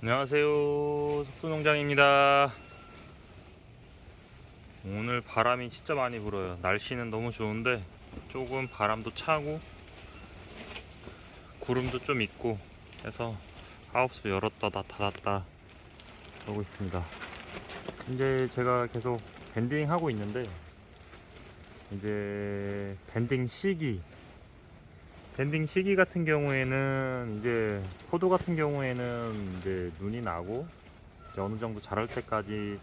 안녕하세요. 석수농장입니다. 오늘 바람이 진짜 많이 불어요. 날씨는 너무 좋은데 조금 바람도 차고 구름도 좀 있고 해서 하우스 열었다 다 닫았다 그러고 있습니다. 이제 제가 계속 밴딩 하고 있는데 이제 밴딩 시기 밴딩 시기 같은 경우에는 이제 포도 같은 경우에는 이제 눈이 나고 이제 어느 정도 자랄 때까지는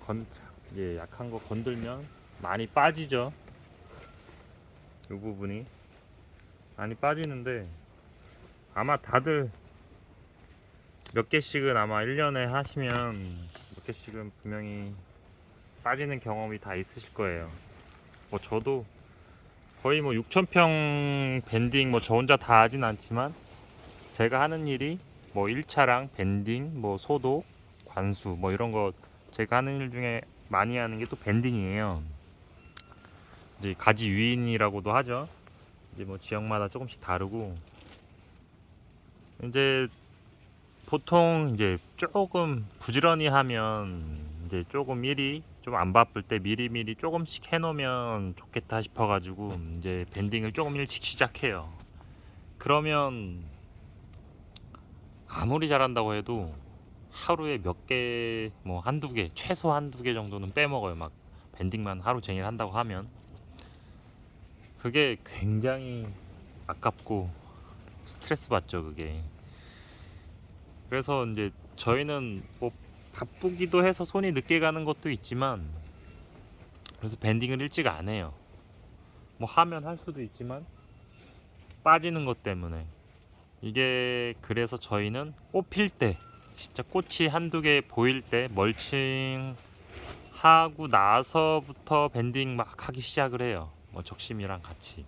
건 이제 약한 거 건들면 많이 빠지죠. 이 부분이 많이 빠지는데 아마 다들 몇 개씩은 아마 1년에 하시면 몇 개씩은 분명히 빠지는 경험이 다 있으실 거예요. 뭐 저도 거의 뭐 6,000평 밴딩 뭐 저 혼자 다 하진 않지만 제가 하는 일이 뭐 1차랑 밴딩, 뭐 소독, 관수 뭐 이런 거 제가 하는 일 중에 많이 하는 게 또 밴딩이에요. 이제 가지 유인이라고도 하죠. 이제 뭐 지역마다 조금씩 다르고 이제 보통 이제 조금 부지런히 하면 이제 조금 일이 좀 안 바쁠 때 미리미리 조금씩 해놓으면 좋겠다 싶어가지고 이제 밴딩을 조금 일찍 시작해요. 그러면 아무리 잘한다고 해도 하루에 몇 개, 뭐 한두 개, 최소 한두 개 정도는 빼먹어요. 막 밴딩만 하루 종일 한다고 하면. 그게 굉장히 아깝고 스트레스 받죠, 그게. 그래서 이제 저희는 뭐 바쁘기도 해서 손이 늦게 가는 것도 있지만 그래서 밴딩을 일찍 안 해요. 뭐 하면 할 수도 있지만 빠지는 것 때문에 이게 그래서 저희는 꽃 필 때 진짜 꽃이 한두 개 보일 때 멀칭 하고 나서부터 밴딩 막 하기 시작을 해요. 뭐 적심이랑 같이.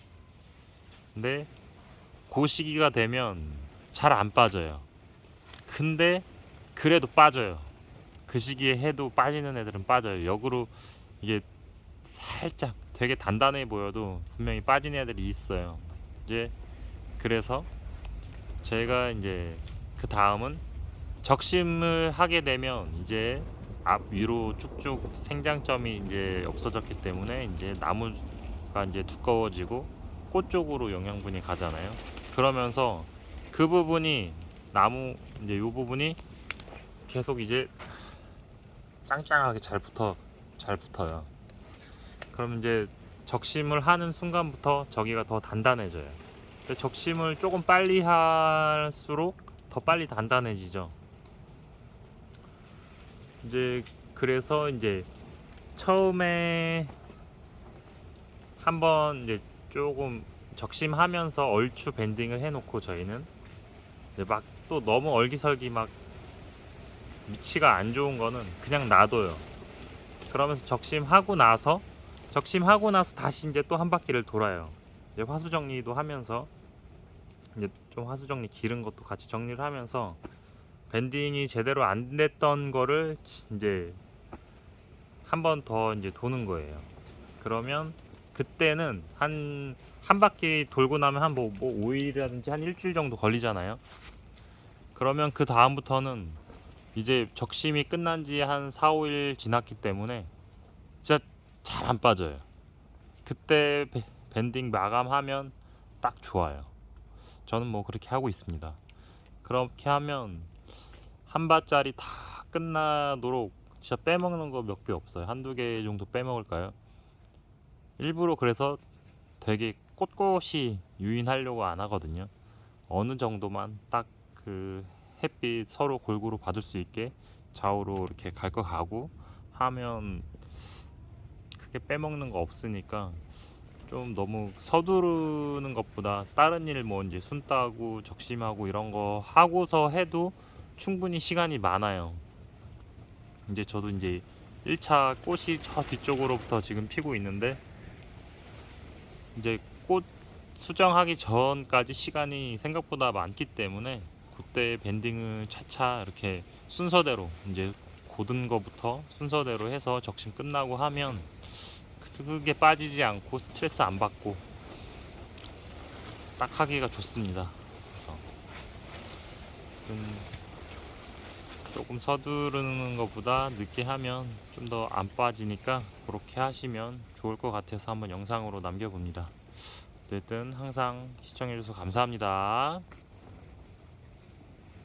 근데 그 시기가 되면 잘 안 빠져요. 근데 그래도 빠져요. 그 시기에 해도 빠지는 애들은 빠져요. 역으로 이게 살짝 되게 단단해 보여도 분명히 빠지는 애들이 있어요. 이제 그래서 제가 이제 그 다음은 적심을 하게 되면 이제 앞 위로 쭉쭉 생장점이 이제 없어졌기 때문에 이제 나무가 이제 두꺼워지고 꽃 쪽으로 영양분이 가잖아요. 그러면서 그 부분이 나무 이제 이 부분이 계속 이제 짱짱하게 잘 붙어 잘 붙어요. 그럼 이제 적심을 하는 순간부터 저기가 더 단단해져요. 적심을 조금 빨리 할수록 더 빨리 단단해지죠. 이제 그래서 이제 처음에 한번 이제 조금 적심하면서 얼추 밴딩을 해놓고 저희는 이제 막또 너무 얼기설기 막 위치가 안 좋은 거는 그냥 놔둬요. 그러면서 적심하고 나서 적심하고 나서 다시 이제 또 한 바퀴를 돌아요. 이제 화수 정리도 하면서 이제 좀 화수 정리 기른 것도 같이 정리를 하면서 밴딩이 제대로 안 됐던 거를 이제 한 번 더 이제 도는 거예요. 그러면 그때는 한 한 바퀴 돌고 나면 한 뭐 뭐 5일이라든지 한 일주일 정도 걸리잖아요. 그러면 그 다음부터는 이제 적심이 끝난 지 한 4, 5일 지났기 때문에 진짜 잘 안 빠져요. 그때 배- 밴딩 마감하면 딱 좋아요. 저는 뭐 그렇게 하고 있습니다. 그렇게 하면 한 바짜리 다 끝나도록 진짜 빼먹는 거 몇 개 없어요. 한두 개 정도 빼먹을까요? 일부러 그래서 되게 꼿꼿이 유인하려고 안 하거든요. 어느 정도만 딱 그 햇빛 서로 골고루 받을 수 있게 좌우로 이렇게 갈 거 가고 하면 크게 빼먹는 거 없으니까 좀 너무 서두르는 것보다 다른 일 뭐 이제 순 따고 적심하고 이런 거 하고서 해도 충분히 시간이 많아요. 이제 저도 이제 1차 꽃이 저 뒤쪽으로부터 지금 피고 있는데 이제 꽃 수정하기 전까지 시간이 생각보다 많기 때문에 그때 밴딩을 차차 이렇게 순서대로 이제 고든 거부터 순서대로 해서 적심 끝나고 하면 크게 빠지지 않고 스트레스 안 받고 딱 하기가 좋습니다. 그래서 좀 조금 서두르는 것보다 늦게 하면 좀 더 안 빠지니까 그렇게 하시면 좋을 것 같아서 한번 영상으로 남겨봅니다. 어쨌든 항상 시청해주셔서 감사합니다.